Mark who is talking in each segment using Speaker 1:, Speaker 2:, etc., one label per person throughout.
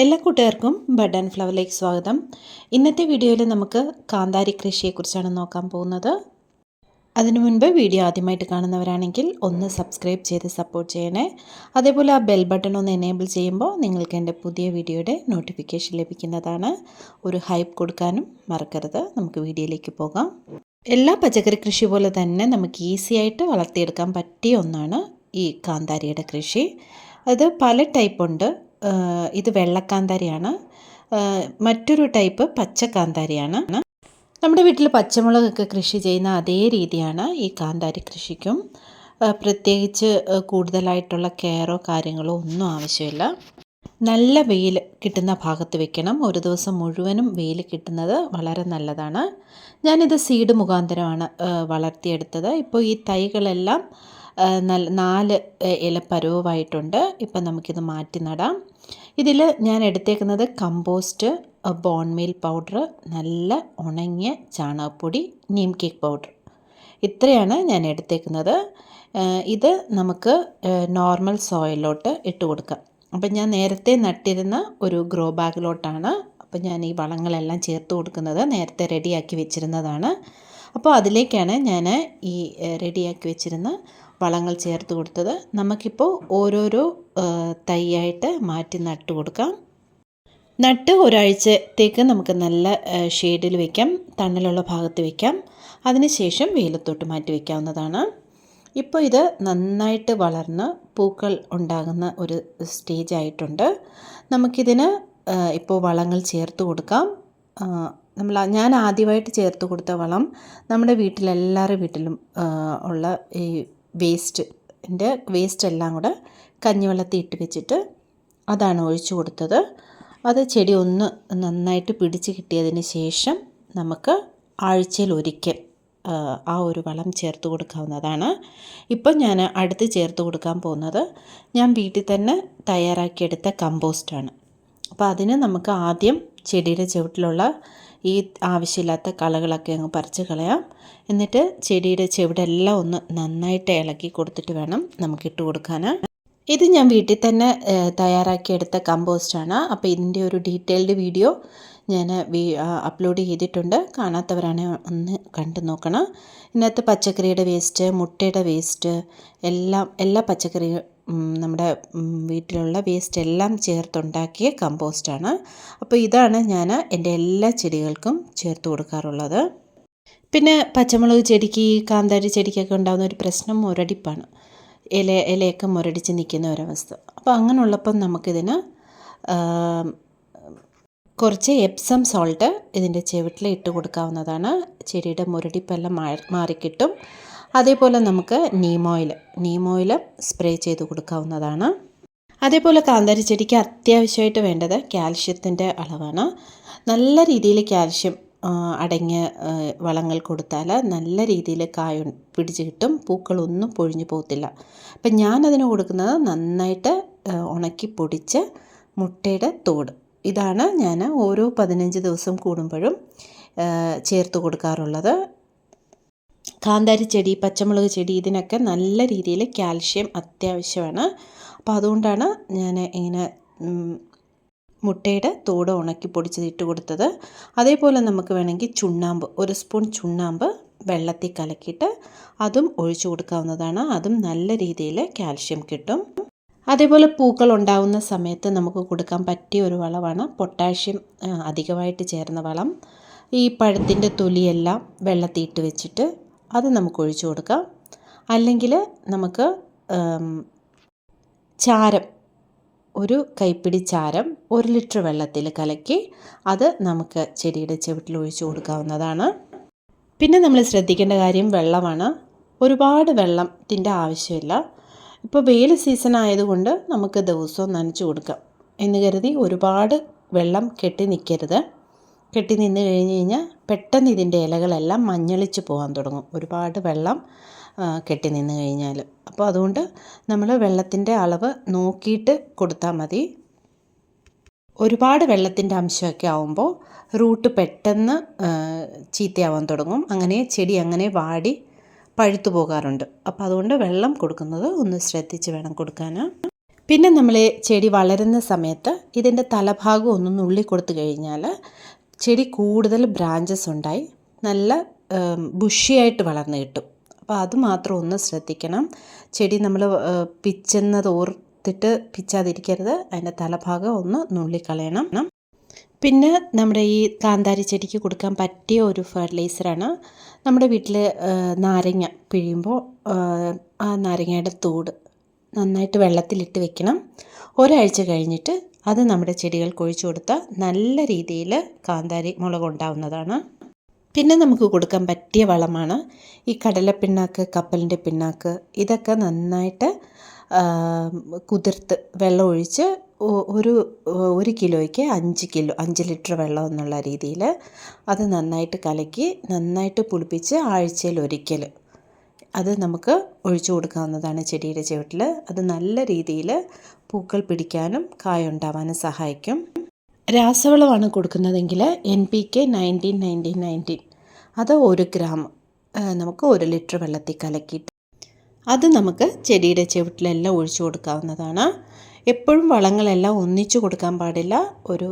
Speaker 1: എല്ലാ കൂട്ടുകാർക്കും bud and ഫ്ലവറിലേക്ക് സ്വാഗതം. ഇന്നത്തെ വീഡിയോയിൽ നമുക്ക് കാന്താരി കൃഷിയെക്കുറിച്ചാണ് നോക്കാൻ പോകുന്നത്. അതിനു മുൻപ് വീഡിയോ ആദ്യമായിട്ട് കാണുന്നവരാണെങ്കിൽ ഒന്ന് സബ്സ്ക്രൈബ് ചെയ്ത് സപ്പോർട്ട് ചെയ്യണേ. അതേപോലെ ആ ബെൽ ബട്ടൺ ഒന്ന് എനേബിൾ ചെയ്യുമ്പോൾ നിങ്ങൾക്ക് എന്റെ പുതിയ വീഡിയോയുടെ നോട്ടിഫിക്കേഷൻ ലഭിക്കുന്നതാണ്. ഒരു ഹൈപ്പ് കൊടുക്കാനും മറക്കരുത്. നമുക്ക് വീഡിയോയിലേക്ക് പോകാം. എല്ലാ പച്ചക്കറി കൃഷി പോലെ തന്നെ നമുക്ക് ഈസി ആയിട്ട് വളർത്തിയെടുക്കാൻ പറ്റിയ ഒന്നാണ് ഈ കാന്താരിയുടെ കൃഷി. അത് പല ടൈപ്പ് ഉണ്ട്. ഇത് വെള്ളക്കാന്താരിയാണ്. മറ്റൊരു ടൈപ്പ് പച്ചക്കാന്താരിയാണ്. നമ്മുടെ വീട്ടിൽ പച്ചമുളകൊക്കെ കൃഷി ചെയ്യുന്ന അതേ രീതിയാണ് ഈ കാന്താരി കൃഷിക്കും. പ്രത്യേകിച്ച് കൂടുതലായിട്ടുള്ള കെയറോ കാര്യങ്ങളോ ഒന്നും ആവശ്യമില്ല. നല്ല വെയിൽ കിട്ടുന്ന ഭാഗത്ത് വെക്കണം. ഒരു ദിവസം മുഴുവനും വെയിൽ കിട്ടുന്നത് വളരെ നല്ലതാണ്. ഞാനിത് സീഡ് മുഖാന്തരമാണ് വളർത്തിയെടുത്തത്. ഇപ്പോൾ ഈ തൈകളെല്ലാം നല്ല നാല് ഇല പരുവമായിട്ടുണ്ട്. ഇപ്പം നമുക്കിത് മാറ്റി നടാം. ഇതിൽ ഞാൻ എടുത്തേക്കുന്നത് കമ്പോസ്റ്റ് ബോൺമീൽ പൗഡർ നല്ല ഉണങ്ങിയ ചാണകപ്പൊടി നീം കേക്ക് പൗഡർ ഇത്രയാണ് ഞാൻ എടുത്തേക്കുന്നത്. ഇത് നമുക്ക് നോർമൽ സോയിലോട്ട് ഇട്ട് കൊടുക്കാം. അപ്പം ഞാൻ നേരത്തെ നട്ടിരുന്ന ഒരു ഗ്രോ ബാഗിലോട്ടാണ് അപ്പം ഞാൻ ഈ വളങ്ങളെല്ലാം ചേർത്ത് കൊടുക്കുന്നത് നേരത്തെ റെഡിയാക്കി വെച്ചിരുന്നതാണ്. അപ്പോൾ അതിലേക്കാണ് ഞാൻ ഈ റെഡിയാക്കി വെച്ചിരുന്ന വളങ്ങൾ ചേർത്ത് കൊടുത്തത് നമുക്കിപ്പോൾ ഓരോരോ തൈയായിട്ട് മാറ്റി നട്ട് കൊടുക്കാം. നട്ട് ഒരാഴ്ചത്തേക്ക് നമുക്ക് നല്ല ഷെയ്ഡിൽ വയ്ക്കാം തണലുള്ള ഭാഗത്ത് വെക്കാം. അതിനുശേഷം വെയിലത്തോട്ട് മാറ്റി വയ്ക്കാവുന്നതാണ് ഇപ്പോൾ ഇത് നന്നായിട്ട് വളർന്ന് പൂക്കൾ ഉണ്ടാകുന്ന ഒരു സ്റ്റേജ് ആയിട്ടുണ്ട് നമുക്കിതിന് ഇപ്പോൾ വളങ്ങൾ ചേർത്ത് കൊടുക്കാം. നമ്മൾ ഞാൻ ആദ്യമായിട്ട് ചേർത്ത് കൊടുത്ത വളം നമ്മുടെ വീട്ടിലെല്ലാവരുടെ വീട്ടിലും ഉള്ള ഈ വേസ്റ്റിന്റെ വേസ്റ്റ് എല്ലാം കൂടെ കഞ്ഞിവെള്ളത്തിൽ ഇട്ട് വെച്ചിട്ട് അതാണ് ഒഴിച്ചു കൊടുത്തത്. അത് ചെടി ഒന്ന് നന്നായിട്ട് പിടിച്ച് കിട്ടിയതിന് ശേഷം നമുക്ക് ആഴ്ചയിൽ ഒരിക്കൽ ആ ഒരു വളം ചേർത്ത് കൊടുക്കാവുന്നതാണ്. ഇപ്പം ഞാൻ അടുത്ത് ചേർത്ത് കൊടുക്കാൻ പോകുന്നത് ഞാൻ വീട്ടിൽ തന്നെ തയ്യാറാക്കിയെടുത്ത കമ്പോസ്റ്റാണ്. അപ്പോൾ അതിന് നമുക്ക് ആദ്യം ചെടിയുടെ ചുവട്ടിലുള്ള ഈ ആവശ്യമില്ലാത്ത കളകളൊക്കെ അങ്ങ് പറിച്ച് കളയാം. എന്നിട്ട് ചെടിയുടെ ചുവടെല്ലാം ഒന്ന് നന്നായിട്ട് ഇളക്കി കൊടുത്തിട്ട് വേണം നമുക്ക് ഇട്ട് കൊടുക്കാൻ ഇത് ഞാൻ വീട്ടിൽ തന്നെ തയ്യാറാക്കിയെടുത്ത കമ്പോസ്റ്റാണ് അപ്പോൾ ഇതിന്റെ ഒരു ഡീറ്റെയിൽഡ് വീഡിയോ ഞാൻ അപ്ലോഡ് ചെയ്തിട്ടുണ്ട്. കാണാത്തവരാണെങ്കിൽ ഒന്ന് കണ്ടു നോക്കണം. ഇതിനകത്ത് പച്ചക്കറിയുടെ വേസ്റ്റ് മുട്ടയുടെ വേസ്റ്റ് എല്ലാം എല്ലാ പച്ചക്കറി ഉം, നമ്മുടെ വീട്ടിലുള്ള വേസ്റ്റ് എല്ലാം ചേർത്തുണ്ടാക്കിയ കമ്പോസ്റ്റാണ്. അപ്പോൾ ഇതാണ് ഞാൻ എന്റെ എല്ലാ ചെടികൾക്കും ചേർത്ത് കൊടുക്കാറുള്ളത്. പിന്നെ പച്ചമുളക് ചെടിക്ക് കാന്താരി ചെടിക്കൊക്കെ ഉണ്ടാകുന്ന ഒരു പ്രശ്നം മുരടിപ്പാണ്. ഇല ഇലയൊക്കെ മുരടിച്ച് നിൽക്കുന്ന ഒരവസ്ഥ. അപ്പോൾ അങ്ങനെയുള്ളപ്പം നമുക്കിതിന് കുറച്ച് എപ്സം സോൾട്ട് ഇതിന്റെ ചെവിട്ടിൽ ഇട്ട് കൊടുക്കാവുന്നതാണ്. ചെടിയുടെ മുരടിപ്പെല്ലാം മാറി മാറിക്കിട്ടും. അതേപോലെ നമുക്ക് neem oil neem oil spray ചെയ്ത് കൊടുക്കാവുന്നതാണ്. അതേപോലെ കാന്താരി ചെടിക്ക് അത്യാവശ്യമായിട്ട് വേണ്ടത് കാൽഷ്യത്തിന്റെ അളവാണ്. നല്ല രീതിയിൽ കാൽഷ്യം അടങ്ങിയ വളങ്ങൾ കൊടുത്താൽ നല്ല രീതിയിൽ കായ പിടിച്ച് കിട്ടും പൂക്കളൊന്നും പൊഴിഞ്ഞു പോകത്തില്ല. അപ്പം ഞാനതിന് കൊടുക്കുന്നത് നന്നായിട്ട് ഉണക്കി പൊടിച്ച് മുട്ടയുടെ തോട്. ഇതാണ് ഞാൻ ഓരോ പതിനഞ്ച് ദിവസം കൂടുമ്പോഴും ചേർത്ത് കൊടുക്കാറുള്ളത്. കാന്താരി ചെടി പച്ചമുളക് ചെടി ഇതിനൊക്കെ നല്ല രീതിയിൽ കാൽഷ്യം അത്യാവശ്യമാണ്. അപ്പോൾ അതുകൊണ്ടാണ് ഞാൻ ഇങ്ങനെ മുട്ടയുടെ തോട് ഉണക്കി പൊടിച്ചത് ഇട്ട് കൊടുത്തത്. അതേപോലെ നമുക്ക് വേണമെങ്കിൽ ചുണ്ണാമ്പ് ഒരു സ്പൂൺ ചുണ്ണാമ്പ് വെള്ളത്തിൽ കലക്കിയിട്ട് അതും ഒഴിച്ചു കൊടുക്കാവുന്നതാണ്. അതും നല്ല രീതിയിൽ കാൽഷ്യം കിട്ടും. അതേപോലെ പൂക്കൾ ഉണ്ടാവുന്ന സമയത്ത് നമുക്ക് കൊടുക്കാൻ പറ്റിയ ഒരു വളമാണ് പൊട്ടാഷ്യം അധികമായിട്ട് ചേർന്ന വളം. ഈ പഴത്തിന്റെ തൊലിയെല്ലാം വെള്ളത്തിൽ ഇട്ട് വെച്ചിട്ട് അത് നമുക്ക് ഒഴിച്ചു കൊടുക്കാം. അല്ലെങ്കിൽ നമുക്ക് ചാരം ഒരു കൈപ്പിടി ചാരം ഒരു ലിറ്റർ വെള്ളത്തിൽ കലക്കി അത് നമുക്ക് ചെടിയുടെ ചുവട്ടിൽ ഒഴിച്ചു കൊടുക്കാവുന്നതാണ്. പിന്നെ നമ്മൾ ശ്രദ്ധിക്കേണ്ട കാര്യം വെള്ളമാണ്. ഒരുപാട് വെള്ളത്തിന്റെ ആവശ്യമില്ല. ഇപ്പോൾ വെയിൽ സീസൺ ആയതുകൊണ്ട് നമുക്ക് ദിവസവും നനച്ചു കൊടുക്കാം എന്ന് കരുതി ഒരുപാട് വെള്ളം കെട്ടി നിൽക്കരുത്. കെട്ടി നിന്ന് കഴിഞ്ഞ് കഴിഞ്ഞാൽ പെട്ടെന്ന് ഇതിന്റെ ഇലകളെല്ലാം മഞ്ഞളിച്ച് പോകാൻ തുടങ്ങും. ഒരുപാട് വെള്ളം കെട്ടി നിന്ന് കഴിഞ്ഞാൽ. അപ്പോൾ അതുകൊണ്ട് നമ്മൾ വെള്ളത്തിന്റെ അളവ് നോക്കിയിട്ട് കൊടുത്താൽ മതി. ഒരുപാട് വെള്ളത്തിന്റെ അംശമൊക്കെ ആവുമ്പോൾ റൂട്ട് പെട്ടെന്ന് ചീത്തയാവാൻ തുടങ്ങും. അങ്ങനെ ചെടി അങ്ങനെ വാടി പഴുത്തു പോകാറുണ്ട്. അപ്പോൾ അതുകൊണ്ട് വെള്ളം കൊടുക്കുന്നത് ഒന്ന് ശ്രദ്ധിച്ച് വേണം കൊടുക്കാൻ. പിന്നെ നമ്മൾ ചെടി വളരുന്ന സമയത്ത് ഇതിന്റെ തലഭാഗം ഒന്ന് നുള്ളി കൊടുത്തു കഴിഞ്ഞാൽ ചെടി കൂടുതൽ ബ്രാഞ്ചസ് ഉണ്ടായി. നല്ല ബുഷിയായിട്ട് വളർന്നു കിട്ടും. അപ്പോൾ അത് മാത്രം ഒന്ന് ശ്രദ്ധിക്കണം. ചെടി നമ്മൾ പിച്ചെന്നത് ഓർത്തിട്ട് പിച്ചാതിരിക്കരുത്. അതിന്റെ തലഭാഗം ഒന്ന് നുള്ളിക്കളയണം. പിന്നെ നമ്മുടെ ഈ കാന്താരി ചെടിക്ക് കൊടുക്കാൻ പറ്റിയ ഒരു ഫെർട്ടിലൈസറാണ് നമ്മുടെ വീട്ടിൽ നാരങ്ങ പിഴിയുമ്പോൾ ആ നാരങ്ങയുടെ തോട്. നന്നായിട്ട് വെള്ളത്തിലിട്ട് വെക്കണം. ഒരാഴ്ച കഴിഞ്ഞിട്ട് അത് നമ്മുടെ ചെടികൾക്ക് ഒഴിച്ചു കൊടുത്താൽ നല്ല രീതിയിൽ കാന്താരി മുളക് ഉണ്ടാവുന്നതാണ്. പിന്നെ നമുക്ക് കൊടുക്കാൻ പറ്റിയ വളമാണ് ഈ കടലപ്പിണ്ണാക്ക് കപ്പലിന്റെ പിണ്ണാക്ക്. ഇതൊക്കെ നന്നായിട്ട് കുതിർത്ത് വെള്ളം ഒഴിച്ച് ഒരു ഒരു കിലോയ്ക്ക് അഞ്ച് കിലോ അഞ്ച് ലിറ്റർ വെള്ളം എന്നുള്ള രീതിയിൽ അത് നന്നായിട്ട് കലക്കി നന്നായിട്ട് പുളിപ്പിച്ച് ആഴ്ചയിൽ ഒരിക്കൽ അത് നമുക്ക് ഒഴിച്ചു കൊടുക്കാവുന്നതാണ് ചെടിയുടെ ചുവട്ടിൽ. അത് നല്ല രീതിയിൽ പൂക്കൾ പിടിക്കാനും കായുണ്ടാവാനും സഹായിക്കും. രാസവളമാണ് കൊടുക്കുന്നതെങ്കിൽ N P K nineteen nineteen nineteen അത് ഒരു ഗ്രാം നമുക്ക് ഒരു ലിറ്റർ വെള്ളത്തിൽ കലക്കിയിട്ട് അത് നമുക്ക് ചെടിയുടെ ചുവട്ടിലെല്ലാം ഒഴിച്ചു കൊടുക്കാവുന്നതാണ്. എപ്പോഴും വളങ്ങളെല്ലാം ഒന്നിച്ചു കൊടുക്കാൻ പാടില്ല. ഒരു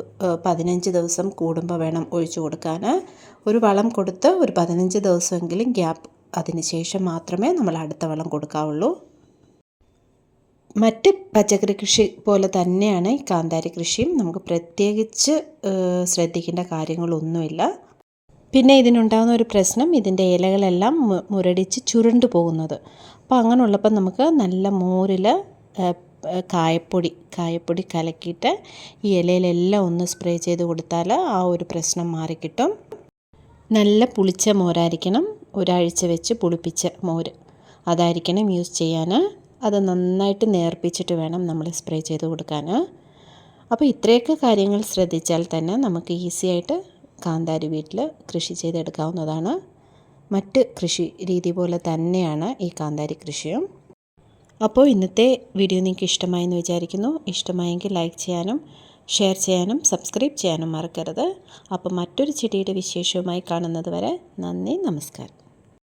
Speaker 1: പതിനഞ്ച് ദിവസം കൂടുമ്പോൾ വേണം ഒഴിച്ചു കൊടുക്കാൻ. ഒരു വളം കൊടുത്ത് ഒരു പതിനഞ്ച് ദിവസമെങ്കിലും ഗ്യാപ്പ് അതിന് ശേഷം മാത്രമേ നമ്മൾ അടുത്ത വളം കൊടുക്കാവുള്ളൂ. മറ്റ് പച്ചക്കറി കൃഷി പോലെ തന്നെയാണ് ഈ കാന്താരി കൃഷിയും. നമുക്ക് പ്രത്യേകിച്ച് ശ്രദ്ധിക്കേണ്ട കാര്യങ്ങളൊന്നുമില്ല. പിന്നെ ഇതിനുണ്ടാകുന്ന ഒരു പ്രശ്നം ഇതിന്റെ ഇലകളെല്ലാം മുരടിച്ച് ചുരുണ്ടു പോകുന്നത്. അപ്പോൾ അങ്ങനെയുള്ളപ്പോൾ നമുക്ക് നല്ല മോരിൽ കായപ്പൊടി കായപ്പൊടി കലക്കിയിട്ട് ഈ ഇലയിലെല്ലാം ഒന്ന് സ്പ്രേ ചെയ്ത് കൊടുത്താൽ ആ ഒരു പ്രശ്നം മാറിക്കിട്ടും. നല്ല പുളിച്ച മോരായിരിക്കണം. ഒരാഴ്ച വെച്ച് പുളിപ്പിച്ച മോര്. അതായിരിക്കണം യൂസ് ചെയ്യാൻ അത് നന്നായിട്ട് നേർപ്പിച്ചിട്ട് വേണം നമ്മൾ സ്പ്രേ ചെയ്ത് കൊടുക്കാൻ അപ്പോൾ ഇത്രയൊക്കെ കാര്യങ്ങൾ ശ്രദ്ധിച്ചാൽ തന്നെ നമുക്ക് ഈസി ആയിട്ട് കാന്താരി വീട്ടിൽ കൃഷി ചെയ്തെടുക്കാവുന്നതാണ്. മറ്റ് കൃഷി രീതി പോലെ തന്നെയാണ് ഈ കാന്താരി കൃഷിയും. അപ്പോൾ ഇന്നത്തെ വീഡിയോ നിങ്ങൾക്ക് ഇഷ്ടമായെന്ന് വിചാരിക്കുന്നു. ഇഷ്ടമായെങ്കിൽ ലൈക്ക് ചെയ്യാനും ഷെയർ ചെയ്യാനും സബ്സ്ക്രൈബ് ചെയ്യാനും മറക്കരുത്. അപ്പോൾ മറ്റൊരു ചെടിയുടെ വിശേഷവുമായി കാണുന്നത് വരെ നന്ദി നമസ്കാരം.